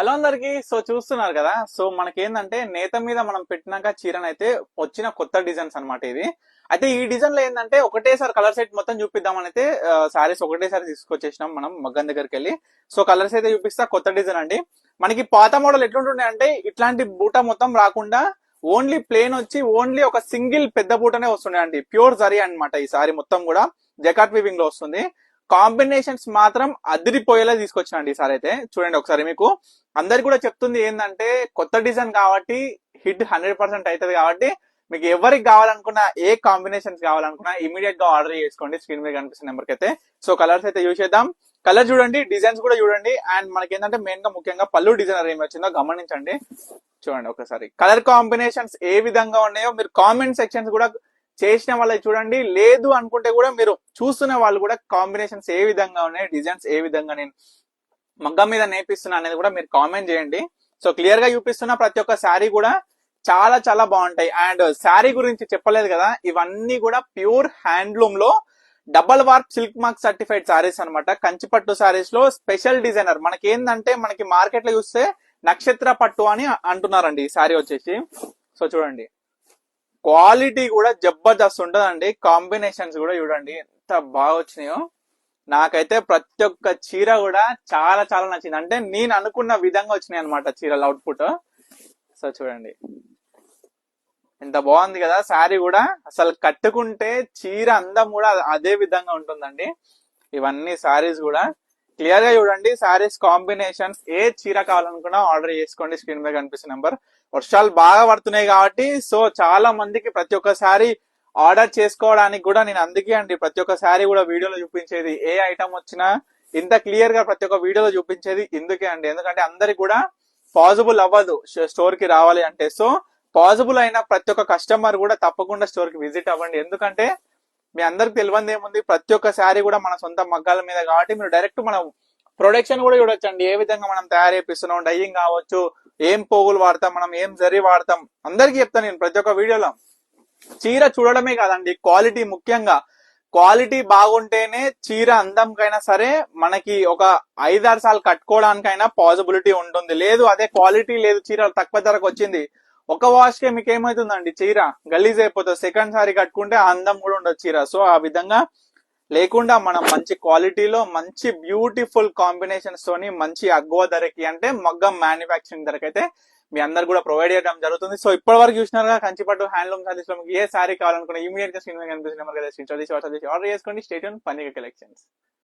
Hello అందరికి. So చూస్తున్నారు కదా. సో మనకి నేత మీద మనం పెట్టినాక చీరనైతే వచ్చిన కొత్త డిజైన్స్ అన్నమాట ఇది అయితే ఈ డిజైన్లో ఏంటంటే ఒకటేసారి కలర్ సెట్ మొత్తం చూపిద్దామని అయితే సారీస్ ఒకటేసారి తీసుకొచ్చేసినాం మనం మగ్గం దగ్గరికి వెళ్ళి సో కలర్స్ అయితే చూపిస్తా కొత్త డిజైన్ అండి. మనకి పాత మోడల్ ఎట్లుంటుండే అంటే ఇట్లాంటి బూట మొత్తం రాకుండా ఓన్లీ ప్లేన్ వచ్చి ఓన్లీ ఒక సింగిల్ పెద్ద బూటనే వస్తుండే అండి ప్యూర్ జరీ అన్నమాట ఈ సారీ మొత్తం కూడా. జకాట్ వీవింగ్లో వస్తుంది. కాంబినేషన్స్ మాత్రం అదిరిపోయేలా తీసుకొచ్చానండి ఈసారి అయితే. చూడండి ఒకసారి మీకు. అందరికి కూడా చెప్తుంది ఏంటంటే కొత్త డిజైన్ కాబట్టి హిట్ హండ్రెడ్ పర్సెంట్ అవుతుంది కాబట్టి మీకు ఎవరికి కావాలనుకున్నా ఏ కాంబినేషన్స్ కావాలనుకున్నా ఇమీడియట్గా ఆర్డర్ చేసుకోండి. స్క్రీన్ మీద కనిపిస్తున్న నెంబర్కి అయితే. సో కలర్స్ అయితే యూజ్ చేద్దాం. కలర్ చూడండి డిజైన్స్ కూడా చూడండి. అండ్ మనకి ఏంటంటే మెయిన్గా ముఖ్యంగా పళ్ళు డిజైనర్ ఏమి వచ్చిందో గమనించండి. చూడండి ఒకసారి. కలర్ కాంబినేషన్స్ ఏ విధంగా ఉన్నాయో మీరు కామెంట్ సెక్షన్స్ కూడా చేసిన వాళ్ళకి చూడండి. లేదు అనుకుంటే కూడా మీరు చూస్తున్న వాళ్ళు కూడా కాంబినేషన్స్ ఏ విధంగా ఉన్నాయి డిజైన్స్ ఏ విధంగా నేను మగ్గం మీద నేర్పిస్తున్నా అనేది కూడా మీరు కామెంట్ చేయండి. సో క్లియర్గా చూపిస్తున్న ప్రతి ఒక్క శారీ కూడా చాలా చాలా బాగుంటాయి. అండ్ శారీ గురించి చెప్పలేదు కదా ఇవన్నీ కూడా pure హ్యాండ్లూమ్లో double warp silk mark certified saris అనమాట కంచిపట్టు శారీస్లో స్పెషల్ డిజైనర్. మనకి ఏంటంటే మనకి మార్కెట్లో చూస్తే నక్షత్ర పట్టు అని అంటున్నారండి ఈ శారీ వచ్చేసి. సో చూడండి. క్వాలిటీ కూడా జబర్దస్త్ ఉంటుందండి. కాంబినేషన్స్ కూడా చూడండి ఎంత బాగా వచ్చినాయో. నాకైతే ప్రతి ఒక్క చీర కూడా చాలా చాలా నచ్చింది. అంటే నేను అనుకున్న విధంగా వచ్చినాయి అనమాట చీరల అవుట్పుట్ సో చూడండి. ఎంత బాగుంది కదా శారీ కూడా. అసలు కట్టుకుంటే చీర అందం కూడా అదే విధంగా ఉంటుందండి. ఇవన్నీ శారీస్ కూడా. క్లియర్గా చూడండి శారీస్ కాంబినేషన్స్ ఏ చీర కావాలనుకున్నా ఆర్డర్ చేసుకోండి స్క్రీన్ మీద కనిపిస్తున్న నెంబర్ వర్షాలు బాగా పడుతున్నాయి కాబట్టి సో చాలా మందికి ప్రతి ఒక్కసారి ఆర్డర్ చేసుకోవడానికి కూడా నేను అందుకే అండి ప్రతి ఒక్కసారి కూడా వీడియోలో చూపించేది. ఏ ఐటమ్ వచ్చినా ఇంత క్లియర్గా ప్రతి ఒక్క వీడియోలో చూపించేది ఎందుకే అండి. ఎందుకంటే అందరికి కూడా పాసిబుల్ అవ్వదు స్టోర్కి రావాలి అంటే. సో పాసిబుల్ అయిన ప్రతి ఒక్క కస్టమర్ కూడా తప్పకుండా స్టోర్కి విజిట్ అవ్వండి. ఎందుకంటే మీ అందరికి తెలియంది ఏముంది? ప్రతి ఒక్క శారీ కూడా మన సొంత మగ్గాల మీద కాబట్టి మీరు డైరెక్ట్ మనం ప్రొడక్షన్ కూడా చూడొచ్చండి. ఏ విధంగా మనం తయారు చేపిస్తున్నాం డైయింగ్ కావచ్చు ఏం పోగులు వాడతాం మనం ఏం జరీ వాడతాం. అందరికి చెప్తాను నేను ప్రతి ఒక్క వీడియోలో. చీర చూడడమే కాదండి క్వాలిటీ ముఖ్యంగా. క్వాలిటీ బాగుంటేనే చీర అందంకైనా సరే మనకి ఒక ఐదారు సార్లు కట్టుకోవడానికైనా పాసిబిలిటీ ఉంటుంది. లేదు అదే క్వాలిటీ లేదు చీర తక్కువ ధరకు వచ్చింది. ఒక వాష్ కే మీకు ఏమవుతుందండి చీర గలీజ్ అయిపోతుంది సెకండ్ సారి కట్టుకుంటే అందం కూడా ఉండదు చీర. సో ఆ విధంగా లేకుండా మనం మంచి క్వాలిటీలో మంచి బ్యూటిఫుల్ కాంబినేషన్స్ తోని మంచి అగ్గువ ధరకి అంటే మగ్గం మ్యానుఫ్యాక్చరింగ్ ధరకు అయితే మీ అందరు కూడా ప్రొవైడ్ చేయడం జరుగుతుంది. సో ఇప్పటి వరకు చూసినారుగా కంచిపట్టు హ్యాండ్లూమ్ సారీస్లో మీకు ఏ సారీ కావాలనుకున్నా ఇమీడియట్గా స్క్రీన్ మీద కనిపిస్తున్న నెంబర్ కదా స్క్రీన్ షాట్ తీసి వాట్సాప్ చేసి ఆర్డర్ చేసుకోండి. స్టేట్ పండుగ కలెక్షన్స్.